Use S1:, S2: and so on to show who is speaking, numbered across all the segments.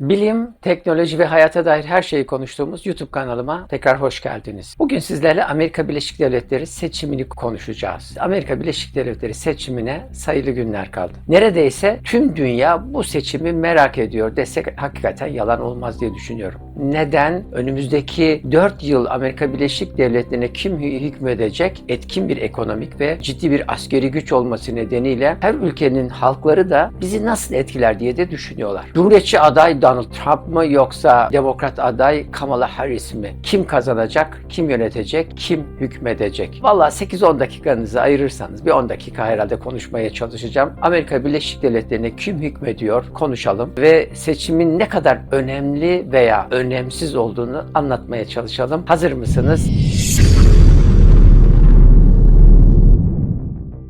S1: Bilim, teknoloji ve hayata dair her şeyi konuştuğumuz YouTube kanalıma tekrar hoş geldiniz. Bugün sizlerle Amerika Birleşik Devletleri seçimini konuşacağız. Amerika Birleşik Devletleri seçimine sayılı günler kaldı. Neredeyse tüm dünya bu seçimi merak ediyor desek hakikaten yalan olmaz diye düşünüyorum. Neden? Önümüzdeki 4 yıl Amerika Birleşik Devletleri'ne kim hü- hükmedecek? Etkin bir ekonomik ve ciddi bir askeri güç olması nedeniyle her ülkenin halkları da bizi nasıl etkiler diye de düşünüyorlar. Cumhuriyetçi aday Donald Trump mı yoksa Demokrat aday Kamala Harris mi? Kim kazanacak? Kim yönetecek? Kim hükmedecek? Valla 8-10 dakikanızı ayırırsanız bir 10 dakika herhalde konuşmaya çalışacağım. Amerika Birleşik Devletleri'ne kim hükmediyor konuşalım ve seçimin ne kadar önemli veya önemsiz olduğunu anlatmaya çalışalım. Hazır mısınız?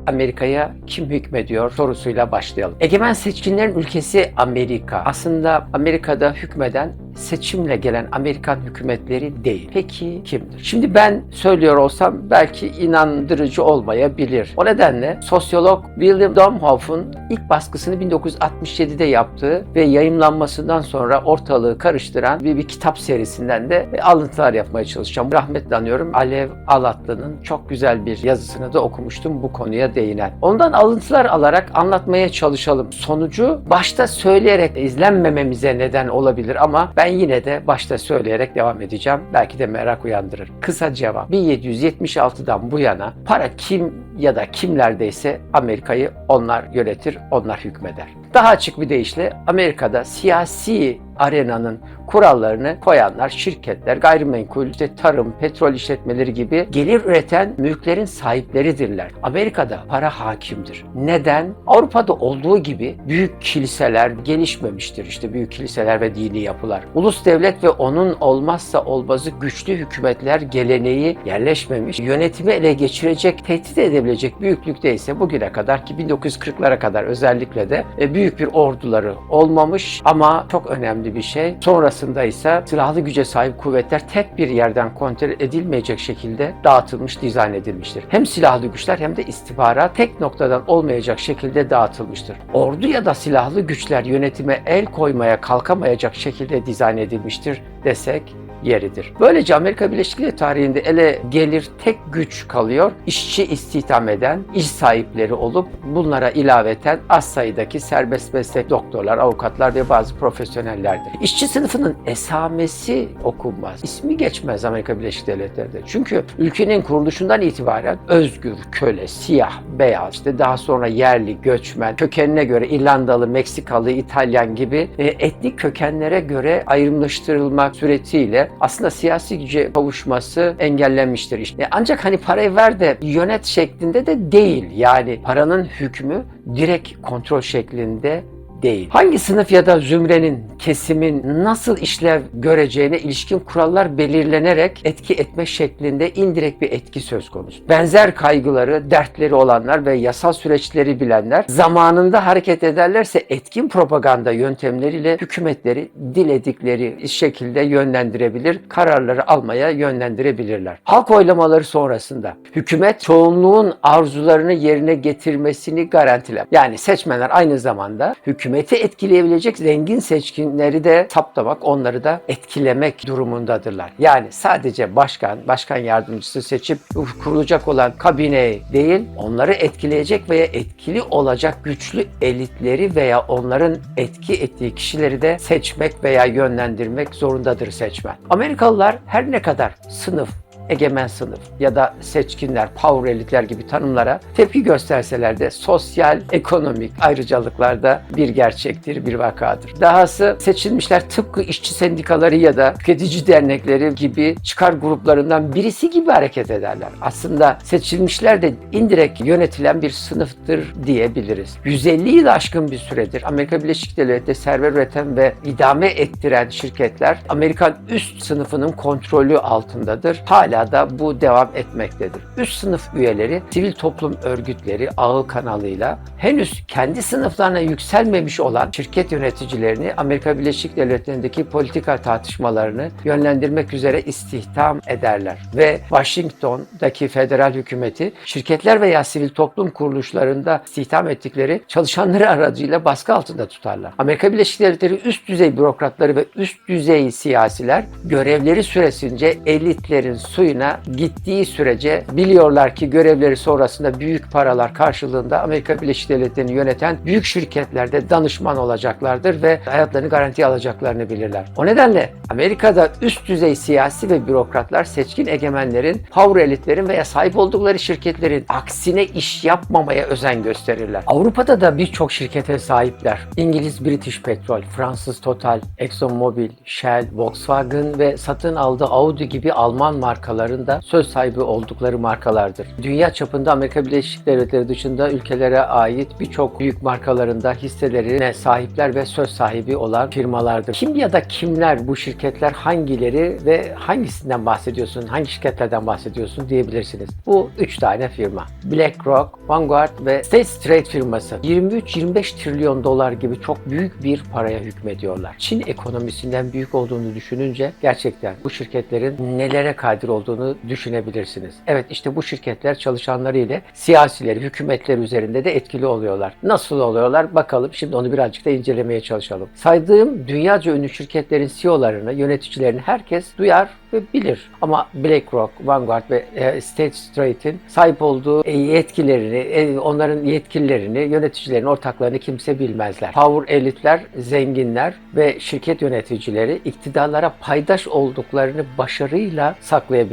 S1: Amerika'ya kim hükmediyor sorusuyla başlayalım. Egemen seçkinlerin ülkesi Amerika. Aslında Amerika'da hükmeden seçimle gelen Amerikan hükümetleri değil. Peki kimdir? Şimdi ben söylüyor olsam belki inandırıcı olmayabilir. O nedenle sosyolog William Domhoff'un ilk baskısını 1967'de yaptığı ve yayımlanmasından sonra ortalığı karıştıran bir, bir kitap serisinden de alıntılar yapmaya çalışacağım. Rahmetle anıyorum Alev Alatlı'nın çok güzel bir yazısını da okumuştum bu konuya değinen. Ondan alıntılar alarak anlatmaya çalışalım. Sonucu başta söyleyerek izlenmememize neden olabilir ama ben yine de başta söyleyerek devam edeceğim. Belki de merak uyandırır. Kısa cevap. 1776'dan bu yana para kim ya da kimlerdeyse Amerika'yı onlar yönetir, onlar hükmeder. Daha açık bir deyişle Amerika'da siyasi arenanın kurallarını koyanlar şirketler, gayrimenkul, işte tarım, petrol işletmeleri gibi gelir üreten mülklerin sahipleridirler. Amerika'da para hakimdir. Neden? Avrupa'da olduğu gibi büyük kiliseler gelişmemiştir. İşte büyük kiliseler ve dini yapılar. Ulus devlet ve onun olmazsa olmazı güçlü hükümetler geleneği yerleşmemiş. Yönetimi ele geçirecek, tehdit edebilecek büyüklükte ise bugüne kadar ki 1940'lara kadar özellikle de e, büyük bir orduları olmamış ama çok önemli bir şey. Sonrasında ise silahlı güce sahip kuvvetler tek bir yerden kontrol edilmeyecek şekilde dağıtılmış, dizayn edilmiştir. Hem silahlı güçler hem de istihbarat tek noktadan olmayacak şekilde dağıtılmıştır. Ordu ya da silahlı güçler yönetime el koymaya kalkamayacak şekilde dizayn edilmiştir desek yeridir. Böylece Amerika Birleşik Devletleri tarihinde ele gelir tek güç kalıyor. İşçi istihdam eden, iş sahipleri olup bunlara ilaveten az sayıdaki serbest meslek doktorlar, avukatlar ve bazı profesyonellerdir. İşçi sınıfının esamesi okunmaz. İsmi geçmez Amerika Birleşik Devletleri'nde. Çünkü ülkenin kuruluşundan itibaren özgür, köle, siyah, beyaz, işte daha sonra yerli, göçmen, kökenine göre İrlandalı, Meksikalı, İtalyan gibi e, etnik kökenlere göre ayrımlaştırılmak suretiyle aslında siyasi güce kavuşması engellenmiştir. İşte ancak hani parayı ver de yönet şeklinde de değil. Yani paranın hükmü direkt kontrol şeklinde değil. Hangi sınıf ya da zümrenin, kesimin nasıl işlev göreceğine ilişkin kurallar belirlenerek etki etme şeklinde indirekt bir etki söz konusu. Benzer kaygıları, dertleri olanlar ve yasal süreçleri bilenler zamanında hareket ederlerse etkin propaganda yöntemleriyle hükümetleri diledikleri şekilde yönlendirebilir, kararları almaya yönlendirebilirler. Halk oylamaları sonrasında hükümet çoğunluğun arzularını yerine getirmesini garantiler. Yani seçmenler aynı zamanda hükümeti etkileyebilecek zengin seçkinleri de saptamak, onları da etkilemek durumundadırlar. Yani sadece başkan, başkan yardımcısı seçip kurulacak olan kabine değil, onları etkileyecek veya etkili olacak güçlü elitleri veya onların etki ettiği kişileri de seçmek veya yönlendirmek zorundadır seçmen. Amerikalılar her ne kadar sınıf, egemen sınıf ya da seçkinler, power elitler gibi tanımlara tepki gösterseler de sosyal, ekonomik ayrıcalıklarda bir gerçektir, bir vakadır. Dahası seçilmişler tıpkı işçi sendikaları ya da tüketici dernekleri gibi çıkar gruplarından birisi gibi hareket ederler. Aslında seçilmişler de indirekt yönetilen bir sınıftır diyebiliriz. 150 yıl aşkın bir süredir Amerika Birleşik Devletleri servet üreten ve idame ettiren şirketler Amerikan üst sınıfının kontrolü altındadır. Hala hala da bu devam etmektedir. Üst sınıf üyeleri sivil toplum örgütleri ağı kanalıyla henüz kendi sınıflarına yükselmemiş olan şirket yöneticilerini Amerika Birleşik Devletleri'ndeki politika tartışmalarını yönlendirmek üzere istihdam ederler. Ve Washington'daki federal hükümeti şirketler veya sivil toplum kuruluşlarında istihdam ettikleri çalışanları aracıyla baskı altında tutarlar. Amerika Birleşik Devletleri üst düzey bürokratları ve üst düzey siyasiler görevleri süresince elitlerin suyuna gittiği sürece biliyorlar ki görevleri sonrasında büyük paralar karşılığında Amerika Birleşik Devletleri'ni yöneten büyük şirketlerde danışman olacaklardır ve hayatlarını garantiye alacaklarını bilirler. O nedenle Amerika'da üst düzey siyasi ve bürokratlar seçkin egemenlerin, power elitlerin veya sahip oldukları şirketlerin aksine iş yapmamaya özen gösterirler. Avrupa'da da birçok şirkete sahipler. İngiliz British Petrol, Fransız Total, ExxonMobil, Shell, Volkswagen ve satın aldığı Audi gibi Alman markalarında söz sahibi oldukları markalardır. Dünya çapında Amerika Birleşik Devletleri dışında ülkelere ait birçok büyük markalarında hisselerine sahipler ve söz sahibi olan firmalardır. Kim ya da kimler bu şirketler hangileri ve hangisinden bahsediyorsun, hangi şirketlerden bahsediyorsun diyebilirsiniz. Bu üç tane firma. BlackRock, Vanguard ve State Street firması 23-25 trilyon dolar gibi çok büyük bir paraya hükmediyorlar. Çin ekonomisinden büyük olduğunu düşününce gerçekten bu şirketlerin nelere kadir olduğunu düşünebilirsiniz. Evet işte bu şirketler çalışanları ile siyasileri, hükümetler üzerinde de etkili oluyorlar. Nasıl oluyorlar? Bakalım şimdi onu birazcık da incelemeye çalışalım. Saydığım dünyaca ünlü şirketlerin CEO'larını, yöneticilerini herkes duyar ve bilir. Ama BlackRock, Vanguard ve e, State Street'in sahip olduğu yetkilerini, onların yetkililerini, yöneticilerin ortaklarını kimse bilmezler. Power elitler, zenginler ve şirket yöneticileri iktidarlara paydaş olduklarını başarıyla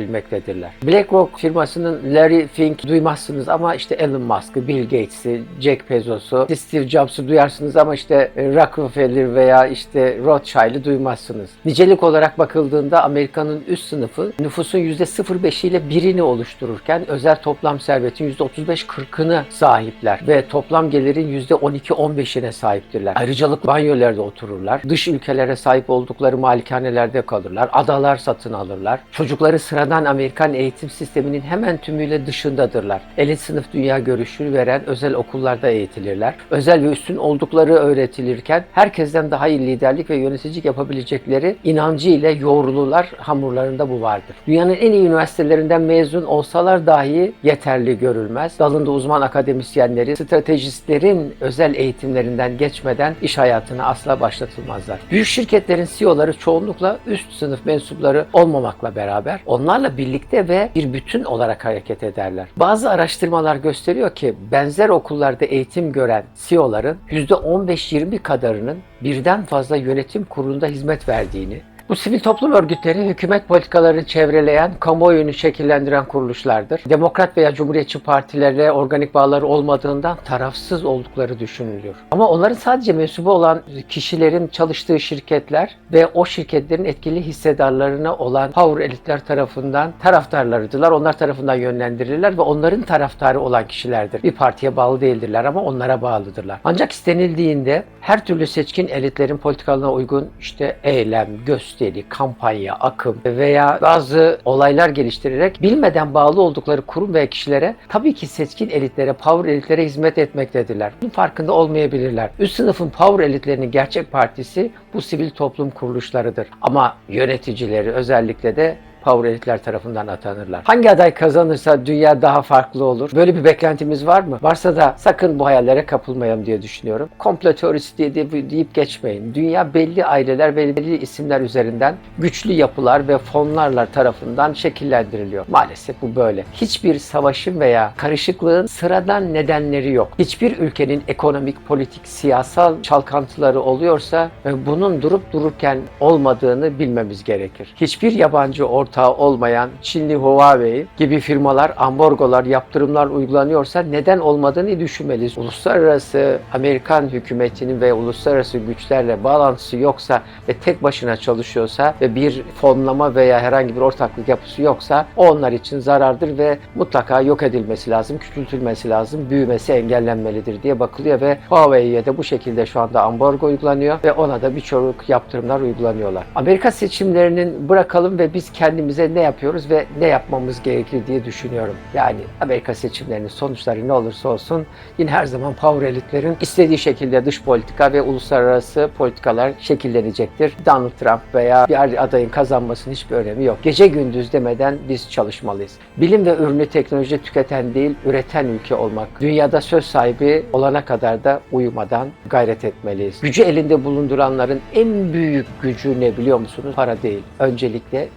S1: saklayabilmektedirler. BlackRock firmasının Larry Fink duymazsınız ama işte Elon Musk'ı, Bill Gates'i, Jack Bezos'u, Steve Jobs'u duyarsınız ama işte Rockefeller veya işte Rothschild'i duymazsınız. Nicelik olarak bakıldığında Amerika'nın üst sınıfı nüfusun %0,5 ile birini oluştururken özel toplam servetin %35-40'ını sahipler ve toplam gelirin %12-15'ine sahiptirler. Ayrıcalık banyolarda otururlar. Dış ülkelere sahip oldukları malikanelerde kalırlar. Adalar satın alırlar. Çocukları sıradan Amerikan eğitim sisteminin hemen tümüyle dışındadırlar. Elit sınıf dünya görüşü veren özel okullarda eğitilirler. Özel ve üstün oldukları öğretilirken herkesten daha iyi liderlik ve yöneticilik yapabilecekleri inancı ile yoğrulular. Hamurlarında bu vardır. Dünyanın en iyi üniversitelerinden mezun olsalar dahi yeterli görülmez. Dalında uzman akademisyenleri, stratejistlerin özel eğitimlerinden geçmeden iş hayatına asla başlatılmazlar. Büyük şirketlerin CEO'ları çoğunlukla üst sınıf mensupları olmamakla beraber onlarla birlikte ve bir bütün olarak hareket ederler. Bazı araştırmalar gösteriyor ki benzer okullarda eğitim gören CEO'ların %15-20 kadarının birden fazla yönetim kurulunda hizmet verdiğini, bu sivil toplum örgütleri hükümet politikalarını çevreleyen, kamuoyunu şekillendiren kuruluşlardır. Demokrat veya Cumhuriyetçi partilerle organik bağları olmadığından tarafsız oldukları düşünülüyor. Ama onların sadece mensubu olan kişilerin çalıştığı şirketler ve o şirketlerin etkili hissedarlarına olan power elitler tarafından taraftarlarıdırlar. Onlar tarafından yönlendirilirler ve onların taraftarı olan kişilerdir. Bir partiye bağlı değildirler ama onlara bağlıdırlar. Ancak istenildiğinde her türlü seçkin elitlerin politikalarına uygun işte eylem, gösteri, kampanya, akım veya bazı olaylar geliştirerek bilmeden bağlı oldukları kurum veya kişilere tabii ki seçkin elitlere, power elitlere hizmet etmektedirler. Bunun farkında olmayabilirler. Üst sınıfın power elitlerinin gerçek partisi bu sivil toplum kuruluşlarıdır. Ama yöneticileri özellikle de elitler tarafından atanırlar. Hangi aday kazanırsa dünya daha farklı olur. Böyle bir beklentimiz var mı? Varsa da sakın bu hayallere kapılmayalım diye düşünüyorum. Komplo teorisi diye de- deyip geçmeyin. Dünya belli aileler belli isimler üzerinden güçlü yapılar ve fonlarla tarafından şekillendiriliyor. Maalesef bu böyle. Hiçbir savaşın veya karışıklığın sıradan nedenleri yok. Hiçbir ülkenin ekonomik, politik, siyasal çalkantıları oluyorsa bunun durup dururken olmadığını bilmemiz gerekir. Hiçbir yabancı ortağı olmayan Çinli Huawei gibi firmalar ambargolar, yaptırımlar uygulanıyorsa neden olmadığını düşünmeliyiz. Uluslararası Amerikan hükümetinin ve uluslararası güçlerle bağlantısı yoksa ve tek başına çalışıyorsa ve bir fonlama veya herhangi bir ortaklık yapısı yoksa o onlar için zarardır ve mutlaka yok edilmesi lazım, küçültülmesi lazım, büyümesi engellenmelidir diye bakılıyor ve Huawei'ye de bu şekilde şu anda ambargo uygulanıyor ve ona da birçok yaptırımlar uygulanıyorlar. Amerika seçimlerinin bırakalım ve biz kendimiz kendimize ne yapıyoruz ve ne yapmamız gerekir diye düşünüyorum. Yani Amerika seçimlerinin sonuçları ne olursa olsun yine her zaman power elitlerin istediği şekilde dış politika ve uluslararası politikalar şekillenecektir. Donald Trump veya bir adayın kazanmasının hiçbir önemi yok. Gece gündüz demeden biz çalışmalıyız. Bilim ve ürünü teknoloji tüketen değil, üreten ülke olmak. Dünyada söz sahibi olana kadar da uyumadan gayret etmeliyiz. Gücü elinde bulunduranların en büyük gücü ne biliyor musunuz? Para değil. Öncelikle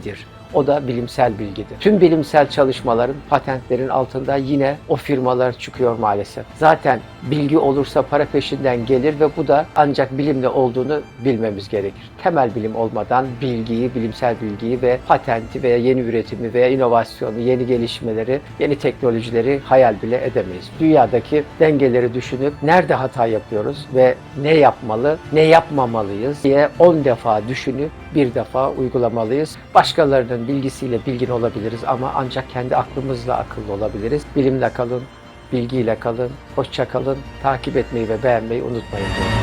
S1: bilgidir. O da bilimsel bilgidir. Tüm bilimsel çalışmaların, patentlerin altında yine o firmalar çıkıyor maalesef. Zaten bilgi olursa para peşinden gelir ve bu da ancak bilimle olduğunu bilmemiz gerekir. Temel bilim olmadan bilgiyi, bilimsel bilgiyi ve patenti veya yeni üretimi veya inovasyonu, yeni gelişmeleri, yeni teknolojileri hayal bile edemeyiz. Dünyadaki dengeleri düşünüp nerede hata yapıyoruz ve ne yapmalı, ne yapmamalıyız diye 10 defa düşünüp bir defa uygulamalıyız. Başkalarının bilgisiyle bilgin olabiliriz ama ancak kendi aklımızla akıllı olabiliriz. Bilimle kalın, bilgiyle kalın, hoşça kalın, takip etmeyi ve beğenmeyi unutmayın. diyorum.